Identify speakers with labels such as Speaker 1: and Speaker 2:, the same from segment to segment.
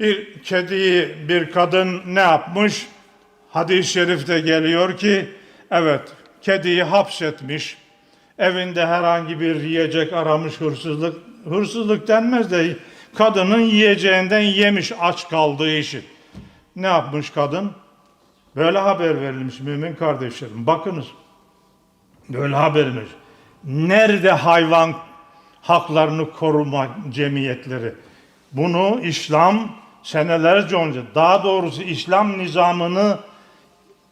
Speaker 1: Bir kediyi bir kadın ne yapmış? Hadis-i şerifte geliyor ki evet kediyi hapsetmiş. Evinde herhangi bir yiyecek aramış hırsızlık. Hırsızlık denmez de kadının yiyeceğinden yemiş aç kaldığı için. Ne yapmış kadın? Böyle haber verilmiş mümin kardeşlerim. Bakınız. Böyle haber verilmiş. Nerede hayvan haklarını koruma cemiyetleri? Bunu İslam senelerce önce, daha doğrusu İslam nizamını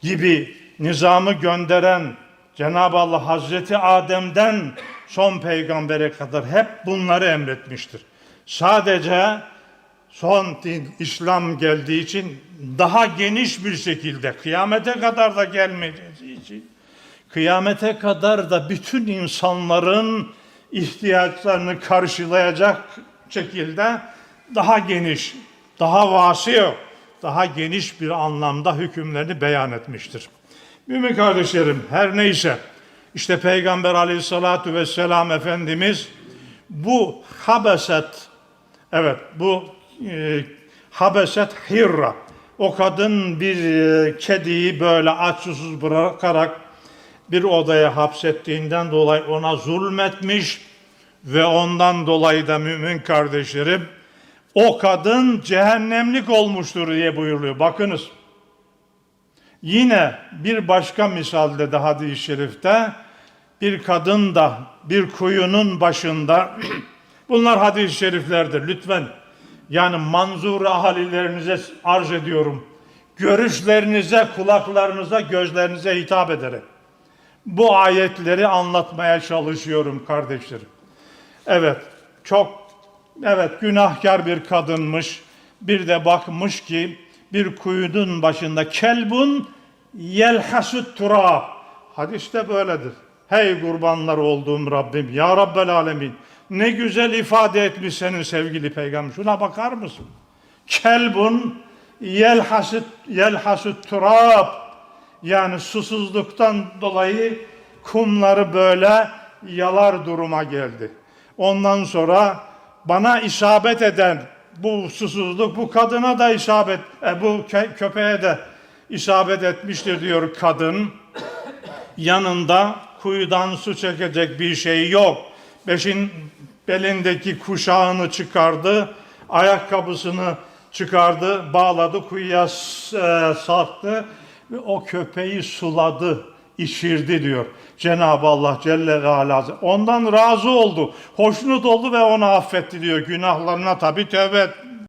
Speaker 1: gibi nizamı gönderen Cenab-ı Allah Hazreti Adem'den son peygambere kadar hep bunları emretmiştir. Sadece son din İslam geldiği için daha geniş bir şekilde kıyamete kadar da gelmeyeceği için kıyamete kadar da bütün insanların ihtiyaçlarını karşılayacak şekilde daha geniş, daha vasi, daha geniş bir anlamda hükümlerini beyan etmiştir. Mümin kardeşlerim her neyse işte Peygamber aleyhissalatu vesselam Efendimiz bu habeset evet bu e, habeset hirra o kadın bir e, kediyi böyle aç susuz bırakarak bir odaya hapsettiğinden dolayı ona zulmetmiş ve ondan dolayı da mümin kardeşlerim o kadın cehennemlik olmuştur diye buyuruluyor. Bakınız. Yine bir başka misalde de hadis-i şerifte bir kadın da bir kuyunun başında bunlar hadis-i şeriflerdir lütfen. Yani manzur ahalilerinize arz ediyorum. Görüşlerinize, kulaklarınıza, gözlerinize hitap ederek bu ayetleri anlatmaya çalışıyorum kardeşlerim. Evet, çok evet günahkar bir kadınmış. Bir de bakmış ki bir kuyunun başında kelbun yelhasut turab. Hadiste böyledir. Hey kurbanlar olduğum Rabbim, ya Rabbel Alemin. Ne güzel ifade etmiş senin sevgili peygamber. Şuna bakar mısın? Kelbun yelhasut yelhasut turab. Yani susuzluktan dolayı kumları böyle yalar duruma geldi. Ondan sonra bana isabet eden bu susuzluk bu kadına da isabet, e, bu kö- köpeğe de isabet etmiştir diyor kadın. Yanında kuyudan su çekecek bir şey yok. Beşin belindeki kuşağını çıkardı, ayakkabısını çıkardı, bağladı, kuyuya e, sarktı ve o köpeği suladı, içirdi diyor. Cenab-ı Allah Celle ve ondan razı oldu, hoşnut oldu ve onu affetti diyor. Günahlarına tabi tövbe